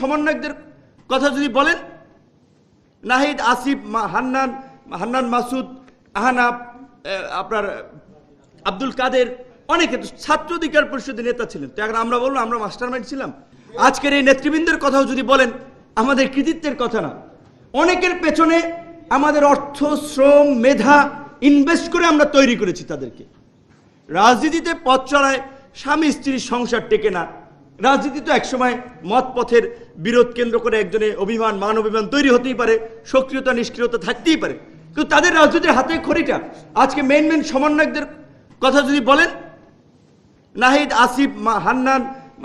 সমন্বয়কদের কথা যদি বলেন, নাহিদ, আসিফ হান্নান হান্নান মাসুদ, আহানাব আপনার, আব্দুল কাদের, অনেকে তো ছাত্র অধিকার পরিষদের নেতা ছিলেন। তো এখন আমরা বলব, আমরা মাস্টার মাইন্ড ছিলাম। আজকের এই নেতৃবৃন্দের কথাও যদি বলেন, আমাদের কৃতিত্বের কথা না। অনেকের পেছনে আমাদের অর্থ, শ্রম, মেধা ইনভেস্ট করে আমরা তৈরি করেছি তাদেরকে। রাজনীতিতে পথ চড়ায় স্বামী স্ত্রীর সংসার টেকে না। রাজনীতি তো একসময় মত পথের বিরোধ কেন্দ্র করে একজনে অভিমান মান অভিমান তৈরি হতেই পারে সক্রিয়তা নিষ্ক্রিয়তা থাকতেই পারে। কিন্তু তাদের রাজনীতির হাতে খড়িটা আজকে মেন মেন সমন্বয়কদের কথা যদি বলেন নাহিদ আসিফ হান্নান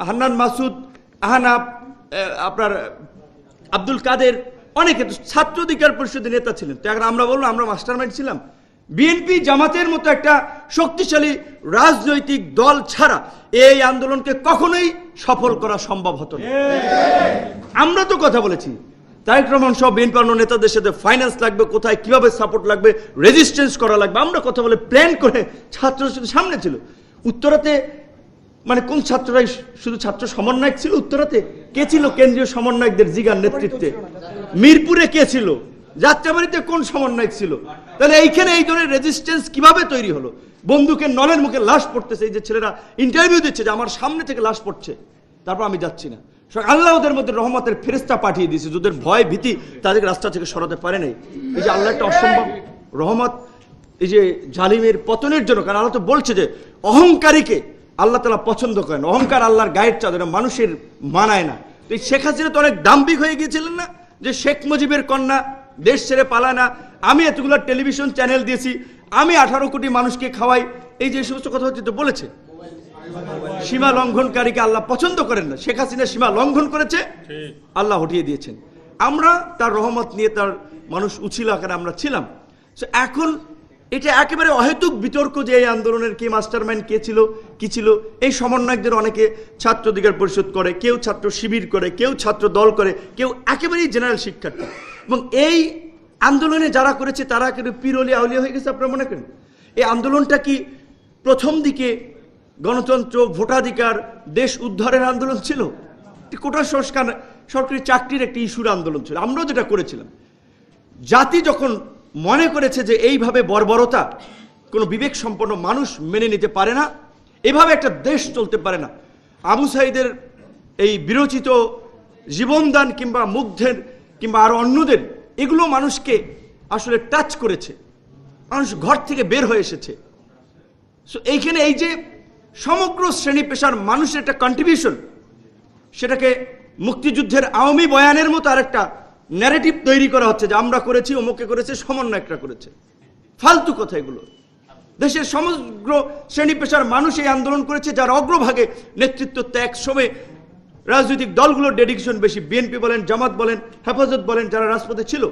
হান্নান মাসুদ আহানাব আহ, আপনার আব্দুল কাদের অনেকে ছাত্র অধিকার পরিষদের নেতা ছিলেন। তো এখন আমরা বলব আমরা মাস্টার মাইন্ড ছিলাম। বিএনপি জামাতের মতো একটা শক্তিশালী রাজনৈতিক দল ছাড়া এই আন্দোলনকে কখনোই সফল করা সম্ভব হতো না। আমরা তো কথা বলেছি, তারেক রহমান সব বিএনপি অন্য নেতাদের সাথে ফাইন্যান্স লাগবে, কোথায় কীভাবে সাপোর্ট লাগবে রেজিস্ট্যান্স করা লাগবে, আমরা কথা বলে প্ল্যান করে ছাত্রদের সামনে ছিল। উত্তরাতে মানে কোন ছাত্ররাই শুধু ছাত্র সমন্বয়ক ছিল উত্তরাতে? কে ছিল কেন্দ্রীয় সমন্বয়কদের জিগার নেতৃত্বে? মিরপুরে কে ছিল? যাত্রাবাড়িতে কোন সমন্বয় ছিল? তাহলে এইখানে এই ধরনের রেজিস্ট্যান্স কীভাবে তৈরি হলো? বন্দুকের নলের মুখে লাশ পড়তেছে, এই যে ছেলেরা ইন্টারভিউ দিচ্ছে যে আমার সামনে থেকে লাশ পড়ছে। তারপর আমি যাচ্ছি না। আল্লাহ ওদের মধ্যে রহমতের ফেরেস্তা পাঠিয়ে দিয়েছে, যাদের ভয় ভীতি তাদেরকে রাস্তা থেকে সরাতে পারে নাই। এই যে আল্লাহ একটা অসম্ভব রহমত, এই যে জালিমের পতনের জন্য, কারণ আল্লাহ তো বলছে যে অহংকারীকে আল্লাহ তালা পছন্দ করেন। অহংকার আল্লাহর গায়ের চাদর মানুষের মানায় না। তো এই শেখ হাসিনা তো অনেক দাম্ভিক হয়ে গিয়েছিলেন না? যে শেখ মুজিবের কন্যা দেশ ছেড়ে পালায় না। আমি এতগুলো টেলিভিশন চ্যানেল দিয়েছি। আমি আঠারো কোটি মানুষকে খাওয়াই। এই যে সমস্ত কথা হচ্ছে তো বলেছে। সীমা লঙ্ঘনকারীকে আল্লাহ পছন্দ করেন না। শেখ হাসিনা সীমা লঙ্ঘন করেছে। আল্লাহ হটিয়ে দিয়েছেন। আমরা তার রহমত নিয়ে তার মানুষ উছিল আকারে আমরা ছিলাম। এখন এটা একেবারে অহেতুক বিতর্ক যে এই আন্দোলনের কে মাস্টার মাইন্ড কে ছিল। কি ছিল? এই সমন্বয়কদের অনেকে ছাত্র অধিকার পরিষদ করে, কেউ ছাত্র শিবির করে, কেউ ছাত্র দল করে, কেউ একেবারেই জেনারেল শিক্ষার্থী। এবং এই আন্দোলনে যারা করেছে, তারা কিন্তু পিরলি আউলিয়া হয়ে গেছে আপনারা মনে করেন? এই আন্দোলনটা কি প্রথম দিকে গণতন্ত্র, ভোটাধিকার, দেশ উদ্ধারের আন্দোলন ছিল? কোটা সংস্কার, সরকারি চাকরির একটি ইস্যুর আন্দোলন ছিল। আমরাও যেটা করেছিলাম। জাতি যখন মনে করেছে যে এইভাবে বর্বরতা, কোনো বিবেক সম্পন্ন মানুষ মেনে নিতে পারে না এভাবে একটা দেশ চলতে পারে না। আবু সাইদের এই বিরচিত জীবনদান কিংবা মুগ্ধের কিংবা আরও অন্যদের, এগুলো মানুষকে আসলে টাচ করেছে। মানুষ ঘর থেকে বের হয়ে এসেছে। সো এইখানে এই যে সমগ্র শ্রেণি পেশার মানুষের একটা কন্ট্রিবিউশন সেটাকে মুক্তিযুদ্ধের আওয়ামী বয়ানের মতো আরেকটা ন্যারেটিভ তৈরি করা হচ্ছে যে আমরা করেছি অমুকে করেছে, সমন্বয়করা করেছে। ফালতু কথা এগুলো। দেশের সমগ্র শ্রেণি পেশার মানুষ এই আন্দোলন করেছে, যার অগ্রভাগে নেতৃত্ব ত্যাগ শ্রমে রাজনৈতিক দলগুলোর ডেডিকেশন বেশি। বিএনপি বলেন, জামাত বলেন, হেফাজত বলেন, যারা রাজপথে ছিল